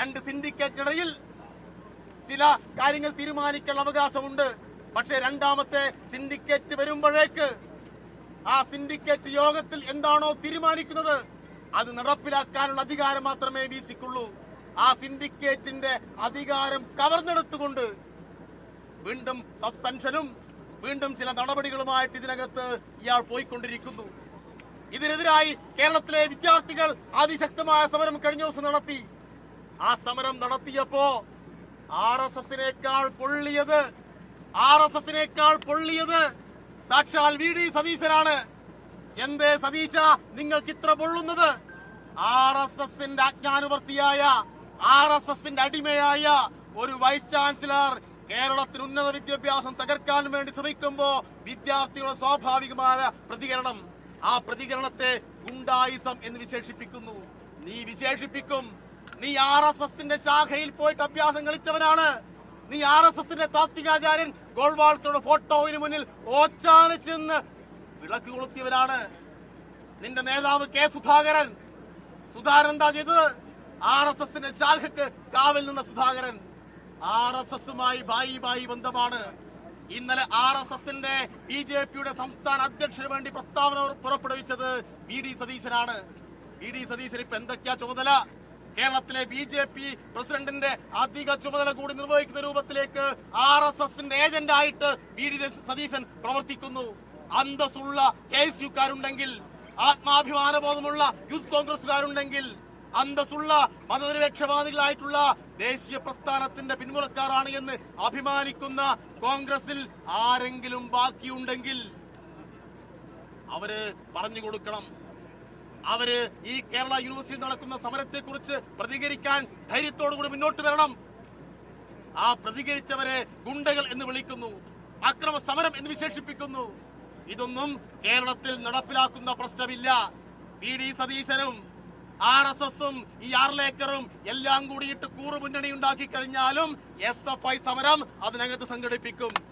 രണ്ട് സിൻഡിക്കേറ്റിനിടയിൽ ചില കാര്യങ്ങൾ തീരുമാനിക്കാനുള്ള അവകാശമുണ്ട്. പക്ഷേ രണ്ടാമത്തെ സിൻഡിക്കേറ്റ് വരുമ്പോഴേക്ക് ആ സിൻഡിക്കേറ്റ് യോഗത്തിൽ എന്താണോ തീരുമാനിക്കുന്നത് അത് നടപ്പിലാക്കാനുള്ള അധികാരം മാത്രമേ ഡി സിക്കുള്ളൂ ആ സിൻഡിക്കേറ്റിന്റെ അധികാരം കവർന്നെടുത്തുകൊണ്ട് വീണ്ടും സസ്പെൻഷനും വീണ്ടും ചില നടപടികളുമായിട്ട് ഇതിനകത്ത് ഇയാൾ പോയിക്കൊണ്ടിരിക്കുന്നു. ഇതിനെതിരായി കേരളത്തിലെ വിദ്യാർത്ഥികൾ അതിശക്തമായ സമരം കഴിഞ്ഞ ദിവസം നടത്തി. ആ സമരം നടത്തിയപ്പോ ആർ എസ് എസിനേക്കാൾ പൊള്ളിയത് ആർ എസ് എസിനേക്കാൾ പൊള്ളിയത് സാക്ഷാൽ വി ഡി സതീശനാണ്. എന്തേ സതീശ നിങ്ങൾക്ക് ഇത്ര പൊള്ളുന്നത്? ആർ എസ് എസിന്റെ അജ്ഞാനുവർത്തിയായ ആർ എസ് എസിന്റെ അടിമയായ ഒരു വൈസ് ചാൻസലർ കേരളത്തിന് ഉന്നത വിദ്യാഭ്യാസം തകർക്കാൻ വേണ്ടി ശ്രമിക്കുമ്പോ വിദ്യാർത്ഥികളുടെ സ്വാഭാവികമായ പ്രതികരണം ആ പ്രതികരണത്തെ ഗുണ്ടായിസം എന്ന് വിശേഷിപ്പിക്കുന്നു. നീ വിശേഷിപ്പിക്കും നീ ആർ എസ് എസിന്റെ ശാഖയിൽ പോയിട്ട് അഭ്യാസം കളിച്ചവനാണ്. നീ ആർ എസ് എസിന്റെ താത്വികാചാര്യൻ ഗോൾവാൾക്കറുടെ ഫോട്ടോവിന് മുന്നിൽ ഓച്ചാന ചെന്ന് വിളക്ക് കൊളുത്തിയവരാണ് നിന്റെ നേതാവ് കെ സുധാകരൻ. സുധാകരൻ എന്താ ചെയ്തത്? ആർ എസ് എസിന്റെ ശാഖക്ക് കാവിൽ നിന്ന സുധാകരൻ. ആർ എസ് എസുമായി ബായി ബായി ബന്ധമാണ്. ഇന്നലെ ആർ എസ് എസിന്റെ ബി ജെ പിയുടെ സംസ്ഥാന അധ്യക്ഷന് വേണ്ടി പ്രസ്താവന പുറപ്പെടുവിച്ചത് വി ഡി സതീശനാണ്. വി ഡി സതീശൻ ഇപ്പൊ എന്തൊക്കെയാ ചുമതല? കേരളത്തിലെ ബി ജെ പി പ്രസിഡന്റിന്റെ അധിക ചുമതല കൂടി നിർവഹിക്കുന്ന രൂപത്തിലേക്ക് ആർ എസ് എസിന്റെ ഏജന്റ് ആയിട്ട് വി ഡി സതീശൻ പ്രവർത്തിക്കുന്നു. അന്തസ്സുള്ള കെ എസ് യുക്കാരുണ്ടെങ്കിൽ ആത്മാഭിമാനബോധമുള്ള യൂത്ത് കോൺഗ്രസുകാരുണ്ടെങ്കിൽ അന്തസ്സുള്ള മതനിരപേക്ഷവാദികളായിട്ടുള്ള ദേശീയ പ്രസ്ഥാനത്തിന്റെ പിന്മുറക്കാരാണ് എന്ന് അഭിമാനിക്കുന്ന കോൺഗ്രസിൽ ആരെങ്കിലും ബാക്കിയുണ്ടെങ്കിൽ അവർ പറഞ്ഞു കൊടുക്കണം. അവർ ഈ കേരള യൂണിവേഴ്സിറ്റി നടക്കുന്ന സമരത്തെ കുറിച്ച് പ്രതികരിക്കാൻ ധൈര്യത്തോടു കൂടി മുന്നോട്ട് വരണം. ആ പ്രതികരിച്ചവരെ ഗുണ്ടകൾ എന്ന് വിളിക്കുന്നു. അക്രമ സമരം എന്ന് വിശേഷിപ്പിക്കുന്നു. ഇതൊന്നും കേരളത്തിൽ നടപ്പിലാക്കുന്ന പ്രശ്നമില്ല. പി ഡി സതീശനും ആർ എസ് എസും ഈ ആർലേക്കറും എല്ലാം കൂടിയിട്ട് കൂറുമുന്നണി ഉണ്ടാക്കി കഴിഞ്ഞാലും എസ് എഫ് ഐ സമരം അതിനകത്ത് സംഘടിപ്പിക്കും.